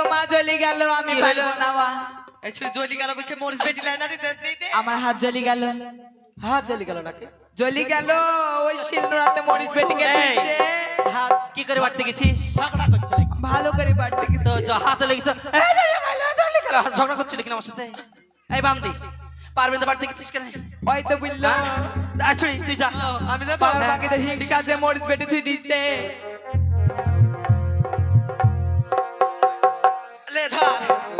গো মা জ্বলি গেল আমি পারব না মা। জ্বলি গেল বলছে মরিস বেটি আমার হাত জ্বলি গেল। হাত জ্বলি গেল নাকি? জ্বলি গেল ওই শিলনোড়াতে মরিচ বেটিকে এই। হাত কি করে বাড়তে গেছিস? ঝগড়া করছে নাকি? ভালো করে বাড়তে গেছে। তো তো হাতে লেগেছে এই জ্বলি গেল জ্বলি গেল। হাত ঝগড়া করছিলি কিনা আমার সাথে? এই বান্দি পারবেন তো বাড়তে গেছিস কেন? ওই তো বুঝলো। আচ্ছা তুই যা। আমি তো বাকিদের হিংসা আছে বেটে তুই দিচ্ছে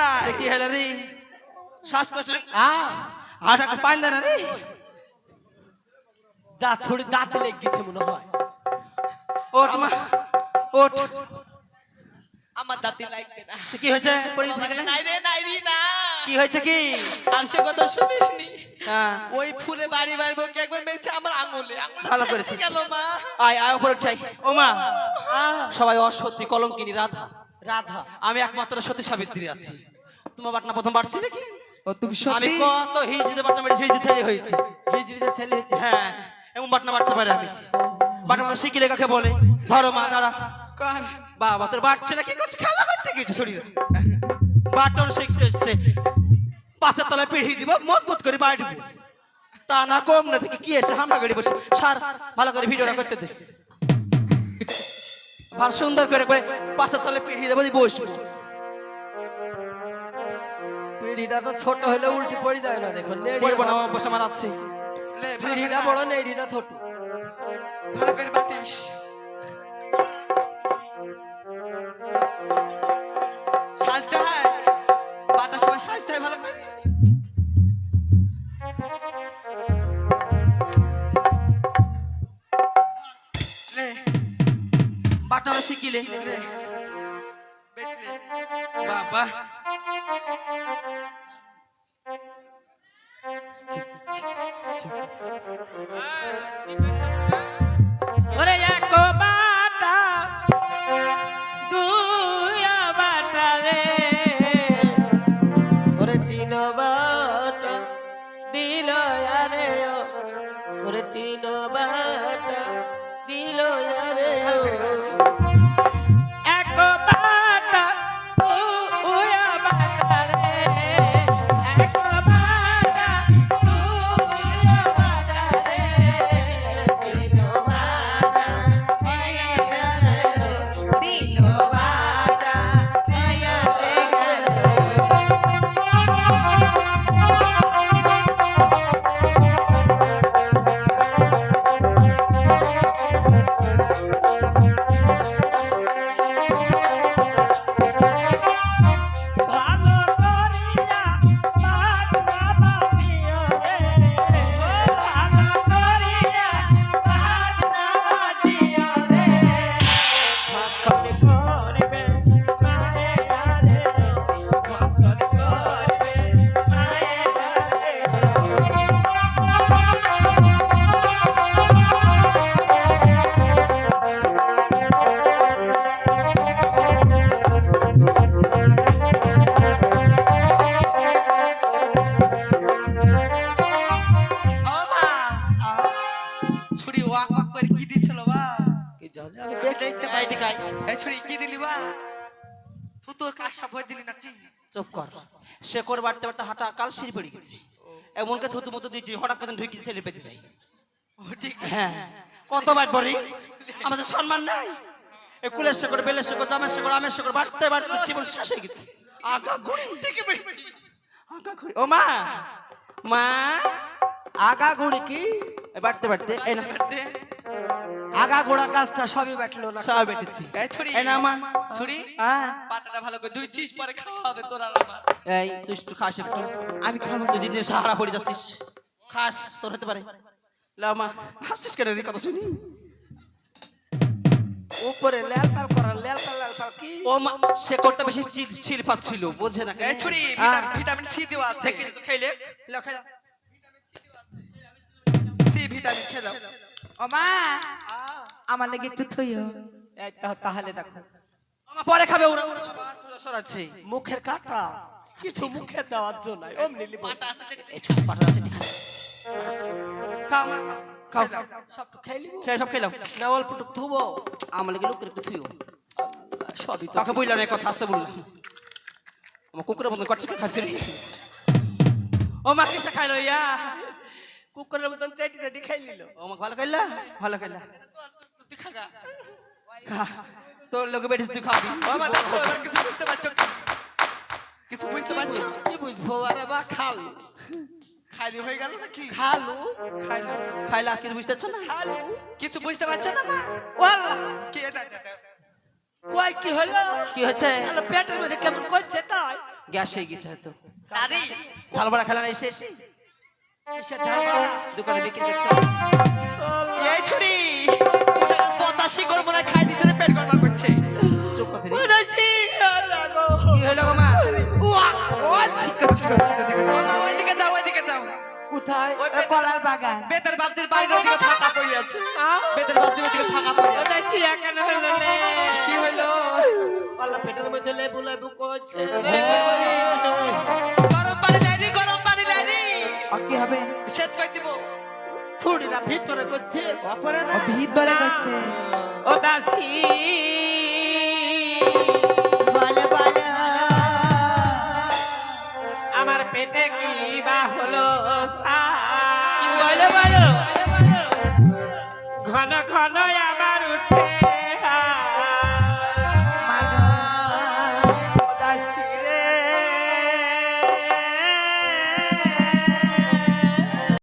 না কি হলো রে? শ্বাসকষ্ট রে? আহ, হাট একটা রে? যা ছড়ি দাঁত লেগে গেছে মনে হয়। ওঠ মা ওঠ। আমার দাঁতি লাগবে না। কি হয়েছে? পড়ে গেছিস নাই রে নাই রে না। কি হয়েছে কি? আর সে কথা শুনিস হ্যাঁ। ওই ফুলে বাড়ি বাড়ি বকে একবার মেরেছে আমার আঙুলে। আঙুলে ভালো করেছিস। মা। আয় আয় উপরে উঠাই ও মা সবাই অসত্যি কলঙ্কিনী রাধা। রাধা আমি একমাত্র সতী সাবিত্রী আছি। তোমার বাটনা প্রথম বাড়ছি নাকি? ও তুমি আমি সত্যি কত হিজড়িতে বাটনা মেরেছি হিজড়ি ছেলে হয়েছে। হিজড়িতে ছেলে হয়েছে? হ্যাঁ এমন বাটনা বাড়তে পারি আমি। বাটনা মাথা শিখিলে কাকে বলে? ধরো মা দাঁড়া। কার বাবা তোর বাড়ছে না কি করছে খেলা করতে গেছে শরীরে বাটন শিখতে এসছে। পাঁচের তলায় পিড়িয়ে দিব মজবুত করে বাড়বে তা না কম না থেকে কি এসে হামলা গাড়ি বসে। সার ভালো করে ভিডিওটা করতে দে। ভালো সুন্দর করে করে পাশের তলে পিঠি দেবো বসবো। পিঠিটা তো ছোট হলে উল্টি পড়ে যায় না দেখো পড়ব না বসে মারাচ্ছি। পিড়িটা বাট। বড় নেড়িটা ছোট। ভালো করে বাটিস শিখিলে? বাবা। ওরে এক বাটা বাটা রে। ওরে তিন বাটা দিল আরে ওরে তিন বাটা দিল আরে জানি আমি দেখতে দেখতে পাই এদিকে এই ছুরি কি দিলি বা? তুই তোর কাজ দিলি নাকি? চুপ কর। সে করে বাড়তে বাড়তে হাঁটা কাল সিঁড়ি পড়ে গেছে। এমনকে থুতু মতো দিচ্ছি হঠাৎ করে ঢুকি ছেলে পেতে যাই হ্যাঁ। কতবার পরে আমাদের সম্মান নাই। এ কুলের শেকড় বেলের শেকড় জামের শেকড় আমের শেকড় বাড়তে বাড়তে জীবন শেষ হয়ে গেছে। আগা ঘুরি আগা ঘুরি ও মা মা আগা ঘুরে কি? বাড়তে বাড়তে এই না। দে। আগা ঘোড়া গাছটা সবই ব্যাটলো না। সব বেটেছি। এই না মা। ছুরি হ্যাঁ। পাটাটা ভালো করে দুই পরে খাওয়া হবে তোর আর আমার। এই তুই একটু খাস একটু। আমি খাব। তুই দিন দিন সাহারা পড়ে যাচ্ছিস খাস তোর হতে পারে। লামা হাসছিস কেন রে কথা শুনি? উপরে লেল করা লেল পাল কি? ও মা শেকড়টা বেশি চিল চিল পাচ্ছিল বোঝে না। এই ছুরি হ্যাঁ। ভিটামিন সি দেওয়া আছে। থেকে তো খাইলে লা খাইলা সি ভিটামিন খেয়ে দাও। ও মা। আমার লাগে একটু থইও। তাহলে দেখো। আমা পরে খাবে ওরা। আবার পুরো সরাচ্ছে মুখের কাটা। কিছু মুখে দেওয়ার জন্য অমনি লিবো। এই ছোট পাটা আছে আছে খাও। খাও। সব তো খেয়ে লিবো খেয়ে সব খেলাম না অল্প টুক থুবো আমার লাগে লোকের একটু থুইও। সবই তো কাকে বললাম এই কথা আসতে বললাম। আমার কুকুরের মতন কটছে খাচ্ছে রে। ও মা কিসে খাইলো ইয়া? কুকুরের মতন চেটি চেটি খাই নিল ও মা ভালো খাইলা? ভালো খাইলা। তোর লোকে বেটিস তুই খাবি। বাবা দেখো এবার কিছু বুঝতে পারছ কিছু বুঝতে পারছ? কি বুঝব? আরে বা খালু। খালি হয়ে গেল নাকি? খালু? খালি। খাইলা কিছু বুঝতে পারছ না? খালু। কিছু বুঝতে পারছ না মা? ওয়াল্লা কি এটা এটা, এটা। কই কি হলো? কি হচ্ছে পেটের মধ্যে কেমন করছে তাই? গ্যাস হয়ে গেছে হয়তো। দাদি। খেলা দোকানে বিক্রি করছে। এই ছুরি। পতাশি করে মনে খাই দিতে পেট গরম করছে। চুপ কথা নেই। বুঝেছি আল্লাহ গো। কি হলো গো মা? ও দেখে দাও ওইদিকে যাও ওইদিকে যাও। কোথায়? ওই কলার বাগান। বেতের বাপদের বাড়ির ওদিকে ফাঁকা পড়ে আছে। বেতের বাপদের ওদিকে ফাঁকা পড়ে না ভিতরে করছে ও দাসী আমার পেটে কি বা হলো বলো বলো।